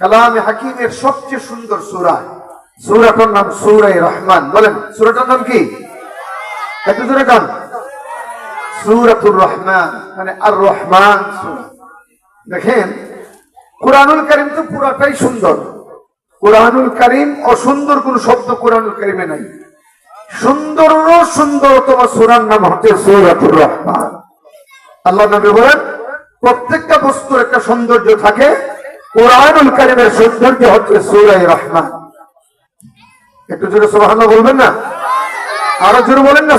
কালামে হাকিমের সবচেয়ে সুন্দর সুরা। সুরাটার নাম সুরাই রহমান। বলেন, সুরাটার নাম কি? সুরাতুর রহমান মানে আর রহমান। দেখেন, কোরআনুল করিম তো পুরাটাই সুন্দর। কোরআনুল করিম অসুন্দর কোন শব্দ কোরআনুল করিমে নাই। সুন্দর সুন্দরতম সুরার নাম হচ্ছে সৌরাতুর রহমান। আল্লাহ নবী বলেন, প্রত্যেকটা বস্তুর একটা সৌন্দর্য থাকে কোরআনুল সৌন্দর্য হচ্ছে রহমান। একটু জোরে সুবাহান বলবেন না? আরও জোরে বলেন না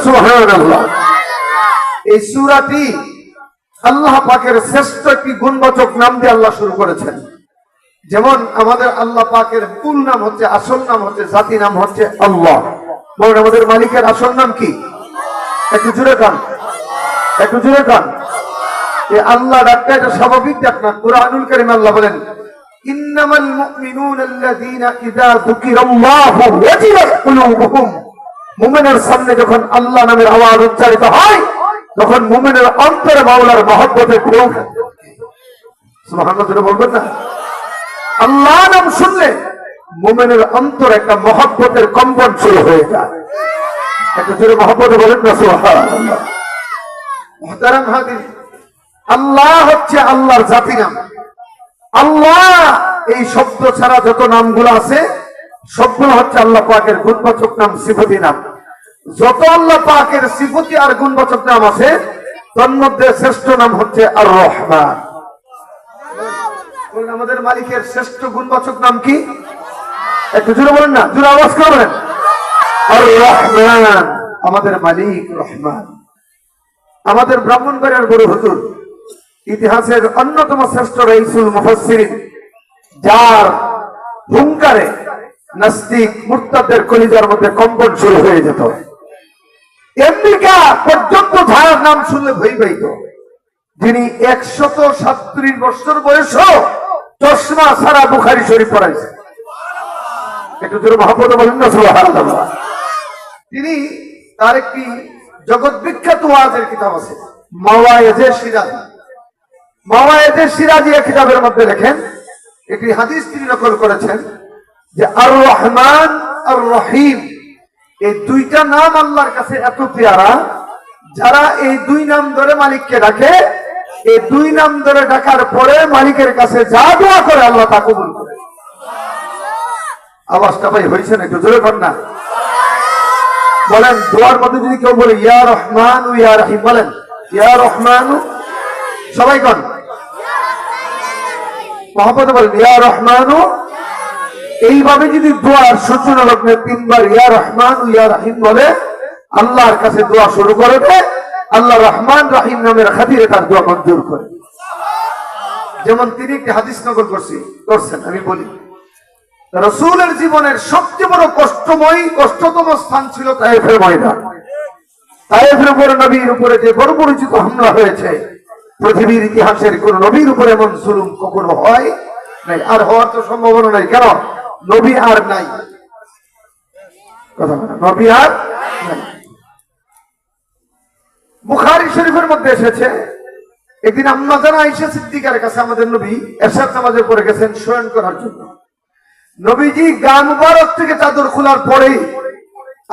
এই সুরাটি আল্লাহ পাকের শ্রেষ্ঠ একটি নাম দিয়ে আল্লাহ শুরু করেছেন। যেমন আমাদের আল্লাহ পাকের মূল নাম হচ্ছে, আসল নাম হচ্ছে, জাতি নাম হচ্ছে আল্লাহ। বলেন, আমাদের মালিকের আসল নাম কি? একটু জুড়ে কান একটু জুড়ে কান এই আল্লাহ ডাকটা এটা স্বাভাবিক ডাক না, কোরআনুল করিম আল্লাহ বলেন ইন্নামাল মুমিনুন আল্লাযীনা ইযা যুকিরাল্লাহু ওয়াজিলাত কুলুবুহুম। মুমিনের সামনে যখন আল্লাহ নামের আওয়াজ উচ্চারিত হয়, তখন মুমিনের অন্তরে মাওলার জোরে বলবেন না? আল্লাহ নাম শুনলে মুমিনের অন্তর একটা মহব্বতের কম্পন শুরু হয়ে যায়। একটা জোরে মহব্বত বলেন না হাদিস। আল্লাহ হচ্ছে আল্লাহর জাতি নাম। আল্লাহ এই শব্দ ছাড়া যত নামগুলো আছে, সবগুলো হচ্ছে আল্লাহ পাকের গুণবাচক নাম, সিফতি নাম। যত আল্লাহ পাকের সিফতি আর গুণবাচক নাম আছে, তার মধ্যে শ্রেষ্ঠ নাম হচ্ছে আর রহমান আমাদের মালিকের শ্রেষ্ঠ গুণবাচক নাম কি? একটু জুড়ে বলেন না জুড়ে আওয়াজ করবেন আমাদের মালিক রহমান। আমাদের ব্রাহ্মণবাড়িয়ার গুরু হুজুর। ইতিহাসের অন্যতম শ্রেষ্ঠ রইসুল মুফাসসিরিন, যার হুঙ্কারে নাস্তিক মুরতাদের কলিজার মধ্যে কম্পন শুরু হয়ে যেত। আমেরিকা পর্যন্ত যার নাম পাইত। যিনি একশত বছর চশমা সারা বুখারি শরীফ পড়াইছে। একটু জোরে মহাপদ বলেন না তিনি তার একটি জগৎ বিখ্যাত ওয়াজের কিতাব আছে, মাওয়ায়েজে সিরাজ মাওয়ায়েজে সিরাজিয়া কিতাবের মধ্যে লেখেন, একটি হাদিস তিনি নকল করেছেন যে আর রহমান আর রহিম এই দুইটা নাম আল্লাহর কাছে এত পেয়ারা, যারা এই দুই নাম ধরে মালিককে ডাকে, এই দুই নাম ধরে ডাকার পরে মালিকের কাছে যা দোয়া করে আল্লাহ তা কবুল করে। আওয়াজটা ভাই হয়েছে না, একটু জোরে কর না। বলেন, দোয়ার মধ্যে যদি কেউ বলে, ইয়া রহমান, ইয়া রহিম বলেন, ইয়া রহমান সবাই কন। মহাপদ বলেন, ইয়া রহমান। এইভাবে যদি দোয়ার সূচনা লগ্নে তিনবার, ইয়া রহমান, ইয়া রাহিম বলে, আল্লাহর কাছে দোয়া শুরু করে দেয় আল্লাহ রহমান রাহিম নামের খাতিরে তার দোয়া মঞ্জুর করে যেমন তিনি একটি হাদিস নকল করছি, করছেন, আমি বলি। রসুলের জীবনের সবচেয়ে বড় কষ্টময়, কষ্টতম স্থান ছিল তাইফের ময়দান। তাইফের উপরে নবীর উপরে যে বড় পরিচিত হামলা হয়েছে পৃথিবীর ইতিহাসের কোন নবীর উপরে এমন জুলুম কখনো হয় নাই? আর হওয়ার তো সম্ভাবনা নাই। কেন? নবী আর নাই। নবী আর শরীফের মধ্যে এসেছে, একদিন আম্মা জানা আইসা সিদ্দিকার কাছে আমাদের নবী এরশাদ নামাজে পড়ে গেছেন শয়ন করার জন্য। নবীজি গা মুবারক থেকে চাদর খোলার পরেই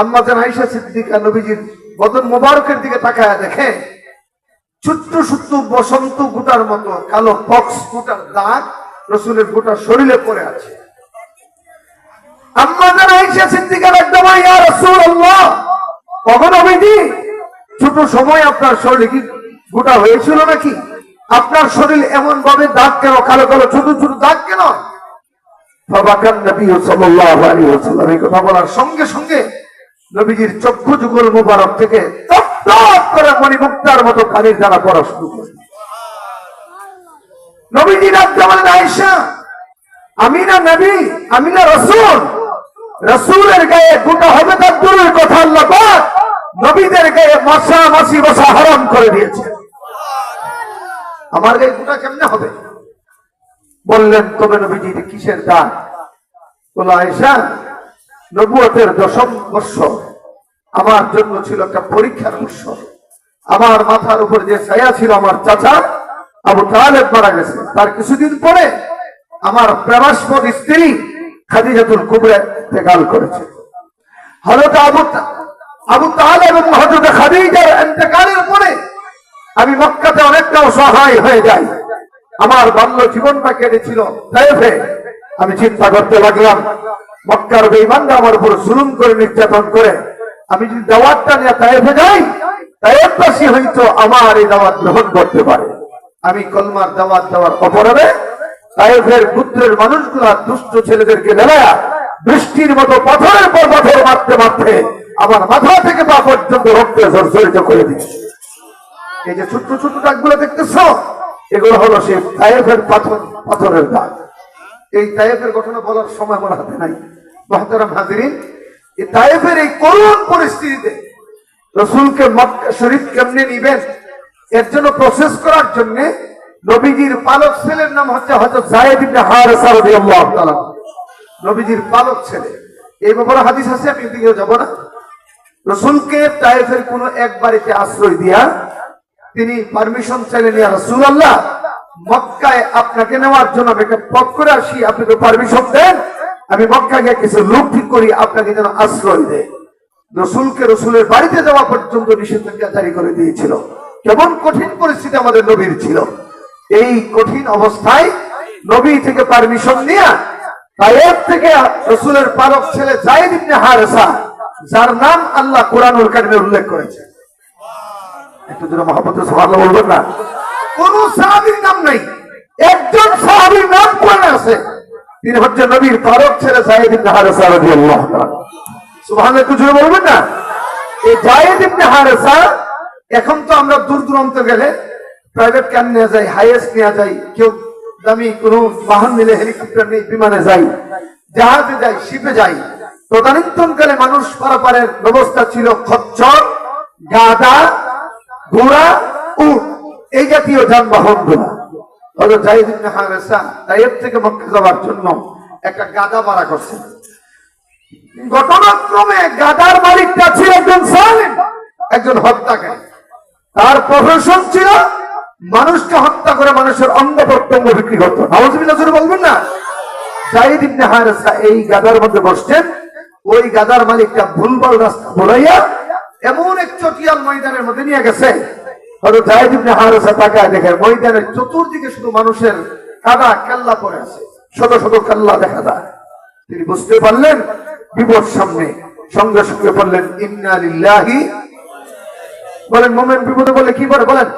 আম্মা জান আইসা সিদ্দিকা নবীজির বদন মুবারকের দিকে তাকায় দেখে ছোট্ট ছোট্ট বসন্ত গুটার মতো, কালো পক্স গুটার দাগ রসুলের গোটা শরীরে পড়ে আছে। সিদ্দিকার একদম কখন ছোট সময় আপনার শরীরে কি গোটা হয়েছিল নাকি? আপনার শরীর এমন ভাবে দাগ কেন, কালো কালো ছোট ছোট দাগ কেন? কথা বলার সঙ্গে সঙ্গে নবীজির চক্ষু যুগল মুবারক থেকে টপ করে মণিমুক্তার মতো পানির দ্বারা পড়া শুরু করে। নবীজি ডাকতে বলেন, আয়েশা আমি না নবী আমি না রসুল, রসুলের গায়ে গোটা হবে তার দূরের কথা আল্লাহ নবীদের গায়ে মশা মাসি বসা হারাম করে দিয়েছে। আমার গায়ে গোটা কেমনে হবে? বললেন, তবে নবীজি কিসের দান বলো আয়সা নবুয়তের দশম বর্ষ আমার জন্য ছিল একটা পরীক্ষার বর্ষ আমার মাথার উপর যে ছায়া ছিল আমার চাচা আবু তালেব মারা গেছে। তার কিছুদিন পরে আমার প্রেমাস্পদ স্ত্রী খাদিজাতুল কুবরা ইন্তেকাল করেছে। হযরত আবু আবু তাহলে এবং হযরত খাদিজার ইন্তেকালের পরে আমি মক্কাতে অনেকটা অসহায় হয়ে যাই। আমার বাল্য জীবনটা কেটেছিল তাইফে। আমি চিন্তা করতে লাগলাম, মক্কার বেঈমানরা আমার উপর জুলুম করে নির্যাতন করে আমি যদি দাওয়াতটা নিয়ে তাইফে যাই তাইফবাসী হয়তো আমার এই দাওয়াত গ্রহণ করতে পারে। আমি কলমার দাওয়াত দেওয়ার অপরাধে তাইফের পুত্রের মানুষগুলা দুষ্ট ছেলেদেরকে নেলায়া বৃষ্টির মতো পাথরের পর পাথর মারতে মারতে আমার মাথা থেকে পা পর্যন্ত রক্তে জর্জরিত করে দিচ্ছে। এই যে ছোট্ট ছোট্ট দাগগুলো দেখতেছ, এগুলো হলো সে তায়েফের পাথর, পাথরের দাগ। এই তায়েফের ঘটনা বলার সময় আমার হাতে নাই। মহতারাম হাজিরিন এই তায়েফের এই করুণ পরিস্থিতিতে রসুলকে শরীফ কেমনে নিবেন? এর জন্য প্রসেস করার জন্য নবীজির পালক ছেলের নাম হচ্ছে হয়তো জায়েদ ইবনে হারেসা রাদিয়াল্লাহু তাআলা। নবীজির পালক ছেলে। এই ব্যাপারে হাদিস আছে, আমি এদিকে যাব না। রসুলকে তাইফের কোন এক বাড়িতে আশ্রয় দিয়া তিনি পারমিশন চাইলেন, ইয়া রাসূলুল্লাহ, মক্কায় আপনাকে নেওয়ার জন্য আমি একটা পথ করে আসি, আপনি তো পারমিশন দেন। আমি মক্কা গিয়ে কিছু লোক ঠিক করি, আপনাকে যেন আশ্রয় দেয়। রসুলকে রসুলের বাড়িতে যাওয়া পর্যন্ত নিষেধাজ্ঞা জারি করে দিয়েছিল। কেমন কঠিন পরিস্থিতি আমাদের নবীর ছিল। এই কঠিন অবস্থায় নবী থেকে পারমিশন নিয়ে থেকে রসুলের পালক ছেলে জায়েদ ইবনে হারেসা, যার নাম আল্লাহ কোরআনুল কারিমে উল্লেখ করেছে। একটু জোরে মহাপত সুবহানাল্লাহ বলবেন না। কোন সাহাবীর নাম নাই। একজন সাহাবীর নাম কোরআনে আছে। তিনি হচ্ছে নবীর পালক ছেলে জায়েদ ইবনে বলবেন না? এই জায়েদ এখন তো আমরা দূর দূরান্ত গেলে প্রাইভেট ক্যান নিয়ে যাই হাইয়েস্ট নিয়ে যাই, কেউ দামি কোনো বাহন নিলে হেলিকপ্টার নেই বিমানে যাই, জাহাজে যাই শিপে যাই। তদানীন্তনকালে মানুষ পারাপারের ব্যবস্থা ছিল খচ্চর, গাদা, ঘোড়া, উট, এই জাতীয় যানবাহনগুলা একটা করছে। তার প্রফেশন ছিল মানুষকে হত্যা করে মানুষের অঙ্গ প্রত্যঙ্গ বিক্রি করত। বলবেন না? জাহিদ ইবনে হারেসা এই গাদার মধ্যে বসছেন। ওই গাদার মালিকটা ভুলভাল রাস্তা বলাইয়া এমন এক চটিয়াল ময়দানের মধ্যে নিয়ে গেছে। দেখে চতুর্দিকে শুধু মানুষের কাদা কাল্লা আছে। শত শত কাল্লা দেখা যায়। তিনি বুঝতে পারলেন, বিপদ সামনে। সঙ্গে সঙ্গে বললেন বলেন, মোমেন বিপদে বললে কি বলে বলেন?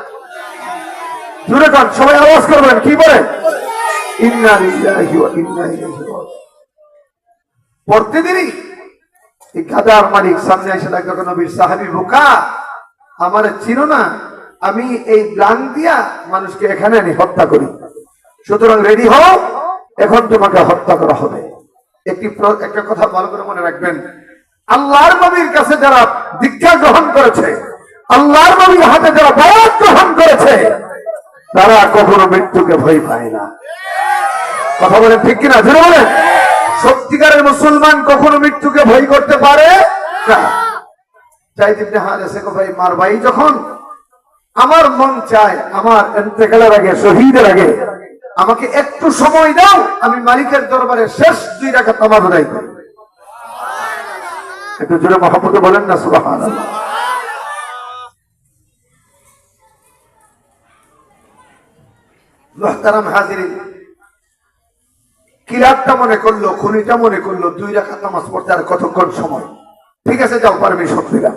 জুড়ে কান, সবাই আওয়াজ করবেন, কি বলে পড়তে এই গাদার মালিক সামনে এসে ডাকলো, নবীর আমার চিনো না? আমি এই ব্লাং দিয়া মানুষকে এখানে এনে হত্যা করি। সুতরাং রেডি হও, এখন তোমাকে হত্যা করা হবে। একটি একটা কথা ভালো করে মনে রাখবেন। আল্লাহর নবীর কাছে যারা দীক্ষা গ্রহণ করেছে, আল্লাহর নবীর হাতে যারা দাওয়াত গ্রহণ করেছে, তারা কখনো মৃত্যুকে ভয় পায় না। কথা বলেন ঠিক কিনা? জোরে বলেন। সত্যিকারের মুসলমান কখনো মৃত্যুকে ভয় করতে পারে না। চাইতে হারেছে গো ভাই, মার ভাই যখন আমার মন চায়, আমার এতেকালের আগে, শহীদের আগে। আমাকে একটু সময় দাও, আমি মালিকের দরবারে শেষ দুই রাখা নামাজ আদায় একটু জোরে মহাপতে বলেন না সুবাহ মনে করল, খুনিটা মনে করল, দুই রাখা কতক্ষণ সময়? ঠিক আছে, যাও, পারমিশন দিলাম।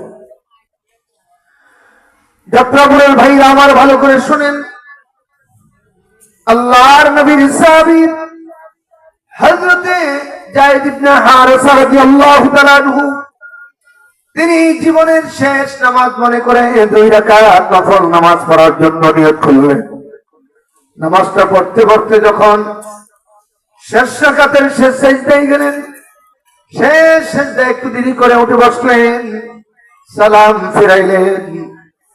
যাত্রাপুরের ভাইরা আমার ভালো করে শুনেন। আল্লাহর নবীর সাহাবী হযরতে জায়েদ ইবনে হারেসা রাদিয়াল্লাহু তাআলা আনহু, তিনি জীবনের শেষ নামাজ মনে করে দুই রাকাত নফল নামাজ পড়ার জন্য নিয়ত করলেন। নামাজটা পড়তে পড়তে যখন শেষ রাকাতের শেষ সেজদায় গেলেন, শেষ সেজদায় একটু দেরি করে উঠে বসলেন, সালাম ফিরাইলেন।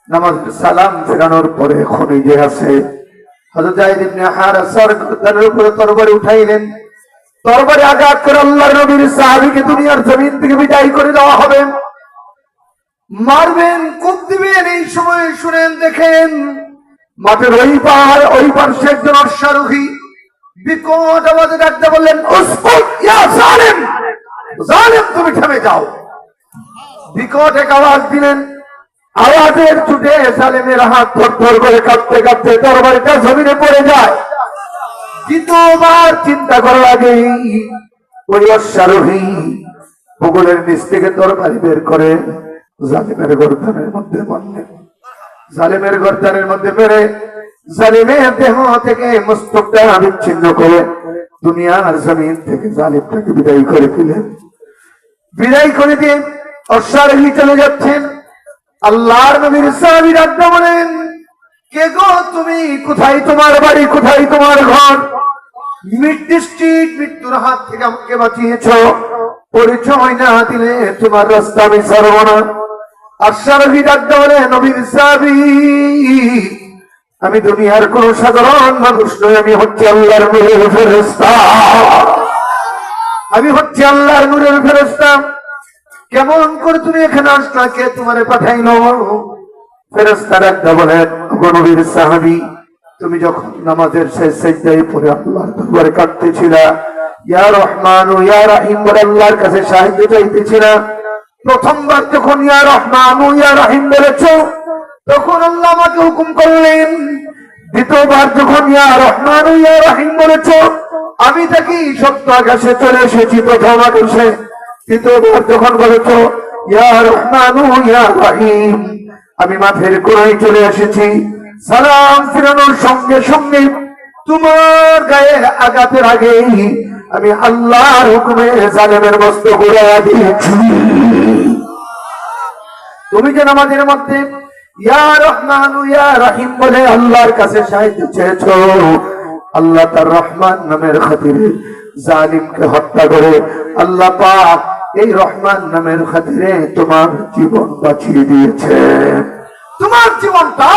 নামাজ সালাম ফেরানোর পরে খনি যে আছে। উঠাইলেন। আঘাত করে আল্লাহর নবীর সাহাবীকে দুনিয়ার জমিন থেকে বিদায় করে দেওয়া হবে। মারবেন, কূপ দিবেন, এই সময় শুনেন, দেখেন। মাঠের ওই পাহাড়, ওই পার্শ্বে একজন অশ্বারোহী বিকট আওয়াজে ডাকতে বললেন তুমি থেমে যাও। বিকট এক আওয়াজ দিলেন। আওয়াজের ছুটে সালেমের হাত থর থর করে কাঁপতে কাঁপতে তরবারিটা জমিনে পড়ে যায়। দ্বিতীয়বার চিন্তা করার আগেই ওই অশ্বারোহী ভূগোলের নিচ থেকে তরবারি বের করে জালিমের গর্দানের মধ্যে মারলেন জালিমের গর্দানের মধ্যে মেরে জালিমের দেহ থেকে মস্তকটা আবিচ্ছিন্ন করে দুনিয়ার জমিন থেকে জালিমটাকে বিদায় করে দিলেন। বিদায় করে দিয়ে অশ্বারোহী চলে যাচ্ছেন। আল্লাহর নবীর সাহাবীর আড্ডা বলেন, কে গো তুমি? কোথায় তোমার বাড়ি? কোথায় তোমার ঘর? নির্দিষ্টিক মৃত্যুর হাত থেকে আমাকে বাঁচিয়েছ। পরিচয় না দিলে তোমার রাস্তা আমি ছাড়ব না। আশ্বারোহী আড্ডা বলে নবীর সাহাবী আমি দুনিয়ার কোন সাধারণ মানুষ নই, আমি হচ্ছে আল্লাহর নূরের ফেরেস্তা আমি হচ্ছে আল্লাহর নূরের ফেরেস্তা কেমন করে তুমি এখানে আসলা কে তোমারে পাঠাইলো ফেরেস্তার একটা বলেন গণবীর সাহাবি, তুমি যখন নামাজের শেষ সেজদায় পরে আল্লাহর দরবারে কাটতেছিলা ইয়া রহমান ও ইয়া বলে আল্লাহর কাছে সাহায্য প্রথমবার যখন ইয়া রহমান ও ইয়া রাহিম বলেছ, তখন আল্লাহ আমাকে হুকুম করলেন, দ্বিতীয়বার যখন ইয়া রহমান ও ইয়া রাহিম বলেছ, আমি তাকে সত্য আকাশে চলে এসেছি, প্রথম আকাশে। যখন বলেছ আমি মাঠের কোনায় চলে এসেছি। সালাম ফিরানোর সঙ্গে সঙ্গে তোমার গায়ে আঘাতের আগেই আমি আল্লাহর হুকুমে জালেমের মস্ত ঘুরাইয়া দিয়েছি। তুমি যে আমাদের মধ্যে ইয়া রহমান, ইয়া রাহিম বলে আল্লাহর কাছে সাহায্য চেয়েছ, আল্লাহ তার রহমান নামের খাতিরে জালিমকে হত্যা করে আল্লাহ পাক এই রহমান নামের খাতিরে তোমার জীবন বাঁচিয়ে দিয়েছে। তোমার জীবনটা